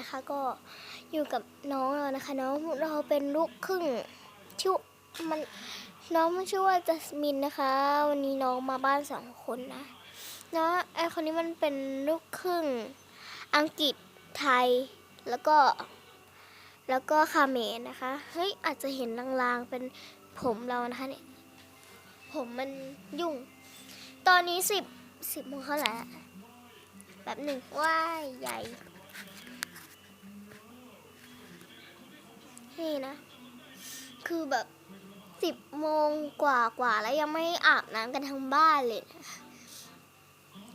นะคะ ก็อยู่กับน้องเรานะคะ น้องเราเป็นลูกครึ่งชื่อมันน้องมันชื่อว่าจัสมินนะคะ วันนี้น้องมาบ้านสองคนนะน้องไอคนนี้มันเป็นลูกครึ่งอังกฤษไทยแล้วก็ แล้วก็คาเมรนะคะเฮ้ยอาจจะเห็นลางๆเป็นผมเรานะคะเนี่ยผมมันยุ่ง ตอนนี้สิบสิบโมงเท่าไหร่แบบหนึ่งว้ายใหญ่ นี่นะ คือแบบสิบโมงกว่ากว่าแล้วยังไม่อาบน้ำกันทั้งบ้านเลยนะ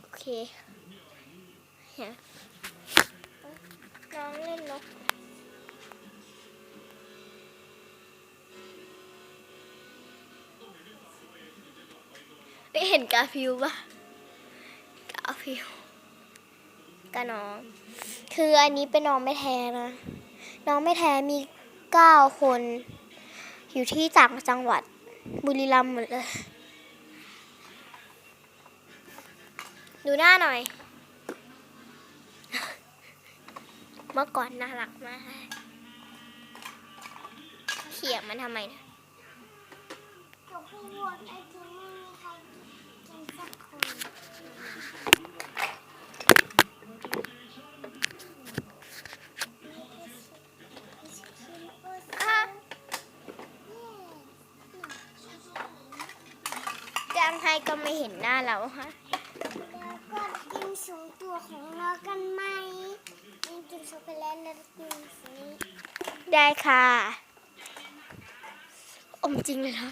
โอเคเห็นน้องเล่นนกได้เห็นกาฟิวปะกาฟิวกับน้อง คืออันนี้เป็นน้องไม่แท้นะ น้องไม่แท้มี เก้าคน อยู่ที่ต่างจังหวัดบุรีรัมย์หมดเลย ดูหน้าหน่อย เมื่อก่อนน่ารักมาก เขี่ยมันทำไมนะ ให้ก็ไม่เห็นหน้าเราฮะแล้วก็กินสองตัวของเรากันไหมนี่กินช็อกโกแลตแล้วกินสีได้ค่ะ อมจริงเลยนะ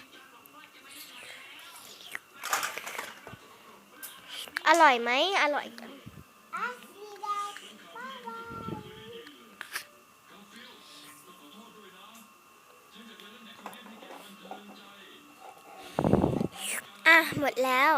อร่อยไหมอร่อยกัน หมดแล้ว